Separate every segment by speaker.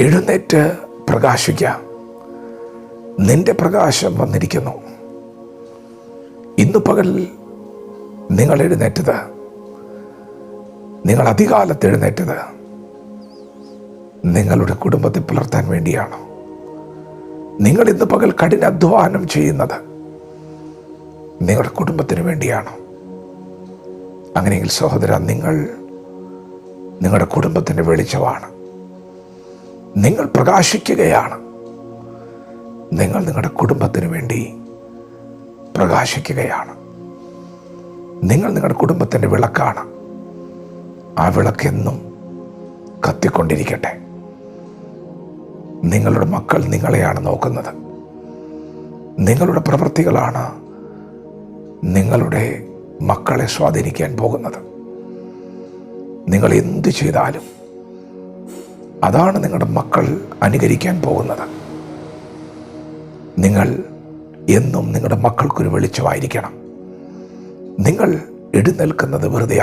Speaker 1: എഴുന്നേറ്റ് പ്രകാശിക്കാം നിന്റെ പ്രകാശം വന്നിരിക്കുന്നു. ഇന്ന് പകൽ നിങ്ങൾ എഴുന്നേറ്റത്. നിങ്ങൾ അധികാലത്ത് എഴുന്നേറ്റത്. നിങ്ങളുടെ കുടുംബത്തെ പുലർത്താൻ വേണ്ടിയാണ്. നിങ്ങൾ ഇന്ന് പകൽ കഠിനാധ്വാനം ചെയ്യുന്നത്. നിങ്ങളുടെ കുടുംബത്തിന് വേണ്ടിയാണ്. അങ്ങനെയെങ്കിൽ സഹോദര നിങ്ങൾ നിങ്ങളുടെ കുടുംബത്തിന്റെ വെളിച്ചമാണ്. നിങ്ങൾ പ്രകാശിക്കുകയാണ്. നിങ്ങൾ നിങ്ങളുടെ കുടുംബത്തിന് വേണ്ടി പ്രകാശിക്കുകയാണ്. നിങ്ങൾ നിങ്ങളുടെ കുടുംബത്തിന്റെ വിളക്കാണ്. ആ വിളക്കെന്നും കത്തിക്കൊണ്ടിരിക്കട്ടെ. നിങ്ങളുടെ മക്കൾ നിങ്ങളെയാണ് നോക്കുന്നത്. നിങ്ങളുടെ പ്രവൃത്തികളാണ് നിങ്ങളുടെ മക്കളെ സ്വാധീനിക്കാൻ പോകുന്നത്. നിങ്ങൾ എന്തു ചെയ്താലും അതാണ് നിങ്ങളുടെ മക്കൾ അനുകരിക്കാൻ പോകുന്നത്. നിങ്ങൾ എന്നും നിങ്ങളുടെ മക്കൾക്കൊരു വെളിച്ചമായിരിക്കണം. നിങ്ങൾ എഴുന്നേൽക്കുന്നത് വെറുതെ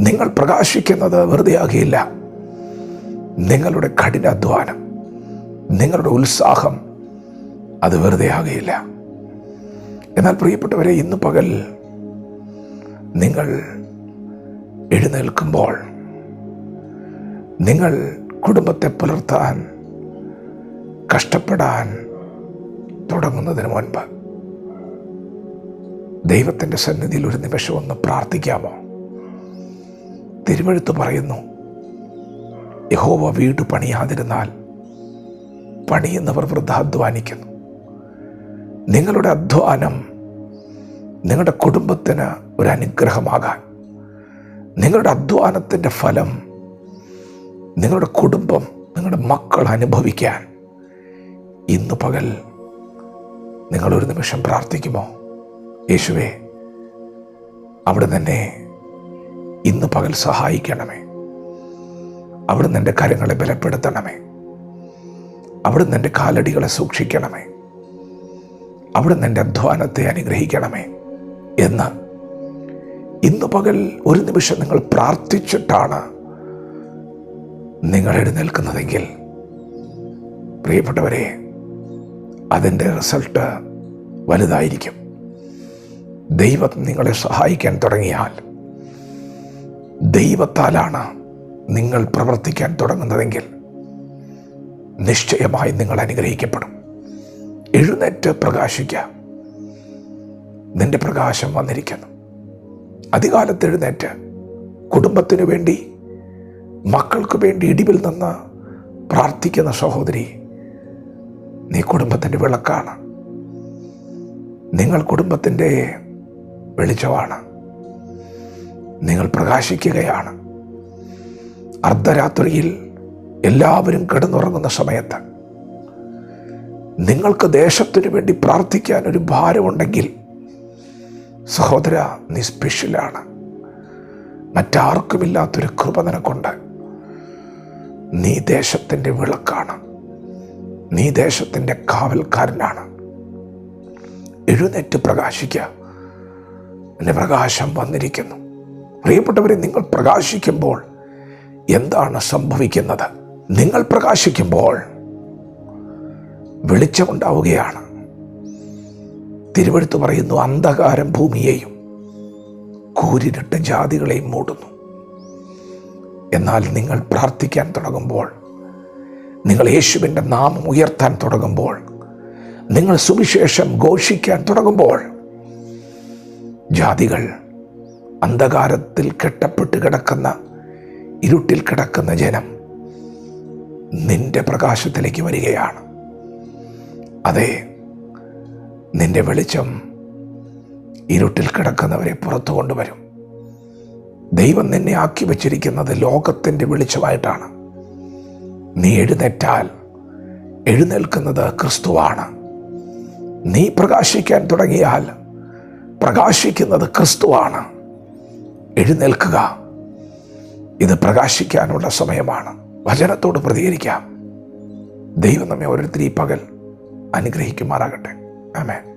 Speaker 1: നിങ്ങൾ പ്രകാശിക്കുന്നത് വെറുതെ ആകയില്ല നിങ്ങളുടെ കഠിനാധ്വാനം നിങ്ങളുടെ ഉത്സാഹം അത് വെറുതെ എന്നാൽ പ്രിയപ്പെട്ടവരെ ഇന്ന് പകൽ നിങ്ങൾ എഴുന്നേൽക്കുമ്പോൾ നിങ്ങൾ കുടുംബത്തെ പുലർത്താൻ കഷ്ടപ്പെടാൻ തുടങ്ങുന്നതിന് മുൻപ് ദൈവത്തിന്റെ സന്നിധിയിൽ ഒരു നിമിഷം ഒന്ന് പ്രാർത്ഥിക്കാമോ? തിരുവഴുത്ത് പറയുന്നു യഹോവ വീട് പണിയാതിരുന്നാൽ പണിയുന്നവർ വൃദ്ധാധ്വാനിക്കുന്നു. നിങ്ങളുടെ അധ്വാനം നിങ്ങളുടെ കുടുംബത്തിന് ഒരു അനുഗ്രഹമാകാൻ നിങ്ങളുടെ അധ്വാനത്തിന്റെ ഫലം നിങ്ങളുടെ കുടുംബം നിങ്ങളുടെ മക്കൾ അനുഭവിക്കാൻ ഇന്ന് പകൽ നിങ്ങളൊരു നിമിഷം പ്രാർത്ഥിക്കുമോ? യേശുവേ അവിടെ തന്നെ ഇന്ന് പകൽ സഹായിക്കണമേ. അവിടുന്ന് എന്റെ കരങ്ങളെ ബലപ്പെടുത്തണമേ. അവിടുന്ന് എന്റെ കാലടികളെ സൂക്ഷിക്കണമേ. അവിടുന്ന് എന്റെ അധ്വാനത്തെ അനുഗ്രഹിക്കണമേ എന്ന് ഇന്ന് പകൽ ഒരു നിമിഷം നിങ്ങൾ പ്രാർത്ഥിച്ചിട്ടാണ് നിങ്ങൾ എഴുന്നേൽക്കുന്നതെങ്കിൽ പ്രിയപ്പെട്ടവരെ അതിന്റെ റിസൾട്ട് വലുതായിരിക്കും. ദൈവം നിങ്ങളെ സഹായിക്കാൻ തുടങ്ങിയാൽ ദൈവത്താലാണ് നിങ്ങൾ പ്രവർത്തിക്കാൻ തുടങ്ങുന്നതെങ്കിൽ നിശ്ചയമായി നിങ്ങൾ അനുഗ്രഹിക്കപ്പെടും. എഴുന്നേറ്റ് പ്രകാശിക്കുക. നിന്റെ പ്രകാശം വന്നിരിക്കുന്നു. അധികാലത്ത് എഴുന്നേറ്റ് കുടുംബത്തിനു വേണ്ടി മക്കൾക്ക് വേണ്ടി ഇടിവിൽ നിന്ന് പ്രാർത്ഥിക്കുന്ന സഹോദരി നീ കുടുംബത്തിന്റെ വിളക്കാണ്. നിങ്ങൾ കുടുംബത്തിന്റെ വെളിച്ചമാണ്. നിങ്ങൾ പ്രകാശിക്കുകയാണ്. അർദ്ധരാത്രിയിൽ എല്ലാവരും കിടന്നുറങ്ങുന്ന സമയത്ത് നിങ്ങൾക്ക് ദേശത്തിനു വേണ്ടി പ്രാർത്ഥിക്കാൻ ഒരു ഭാരമുണ്ടെങ്കിൽ സഹോദര നീ സ്പെഷ്യലാണ് മറ്റാർക്കുമില്ലാത്തൊരു കൃപ നിനക്കുണ്ട്. നീ ദേശത്തിന്റെ വിളക്കാണ്. നീ ദേശത്തിന്റെ കാവൽക്കാരനാണ്. എഴുന്നേറ്റ് പ്രകാശിക്കുക എന്റെ പ്രകാശം വന്നിരിക്കുന്നു. പ്രിയപ്പെട്ടവരെ നിങ്ങൾ പ്രകാശിക്കുമ്പോൾ എന്താണ് സംഭവിക്കുന്നത്? നിങ്ങൾ പ്രകാശിക്കുമ്പോൾ വെളിച്ചമുണ്ടാവുകയാണ് തിരുവഴുത്ത് പറയുന്നു അന്ധകാരം ഭൂമിയെയും കൂരിരുട്ട് ജാതികളെയും മൂടുന്നു. എന്നാൽ നിങ്ങൾ പ്രാർത്ഥിക്കാൻ തുടങ്ങുമ്പോൾ നിങ്ങൾ യേശുവിന്റെ നാമം ഉയർത്താൻ തുടങ്ങുമ്പോൾ നിങ്ങൾ സുവിശേഷം ഘോഷിക്കാൻ തുടങ്ങുമ്പോൾ ജാതികൾ അന്ധകാരത്തിൽ കെട്ടപ്പെട്ട് കിടക്കുന്ന ഇരുട്ടിൽ കിടക്കുന്ന ജനം നിന്റെ പ്രകാശത്തിലേക്ക് വരികയാണ്. അതെ നിന്റെ വെളിച്ചം ഇരുട്ടിൽ കിടക്കുന്നവരെ പുറത്തു കൊണ്ടുവരും ദൈവം നിന്നെ ആക്കി വച്ചിരിക്കുന്നത് ലോകത്തിന്റെ വെളിച്ചമായിട്ടാണ്. നീ എഴുന്നേറ്റാൽ എഴുന്നേൽക്കുന്നത് ക്രിസ്തുവാണ്. നീ പ്രകാശിക്കാൻ തുടങ്ങിയാൽ പ്രകാശിക്കുന്നത് ക്രിസ്തുവാണ്. എഴുന്നേൽക്കുക. ഇത് പ്രകാശിക്കാനുള്ള സമയമാണ്. വചനത്തോട് പ്രതികരിക്കാം. ദൈവം നമ്മെ ഓരോരുത്തരും ഈ പകൽ അനുഗ്രഹിക്കുമാറാകട്ടെ. ആമേൻ.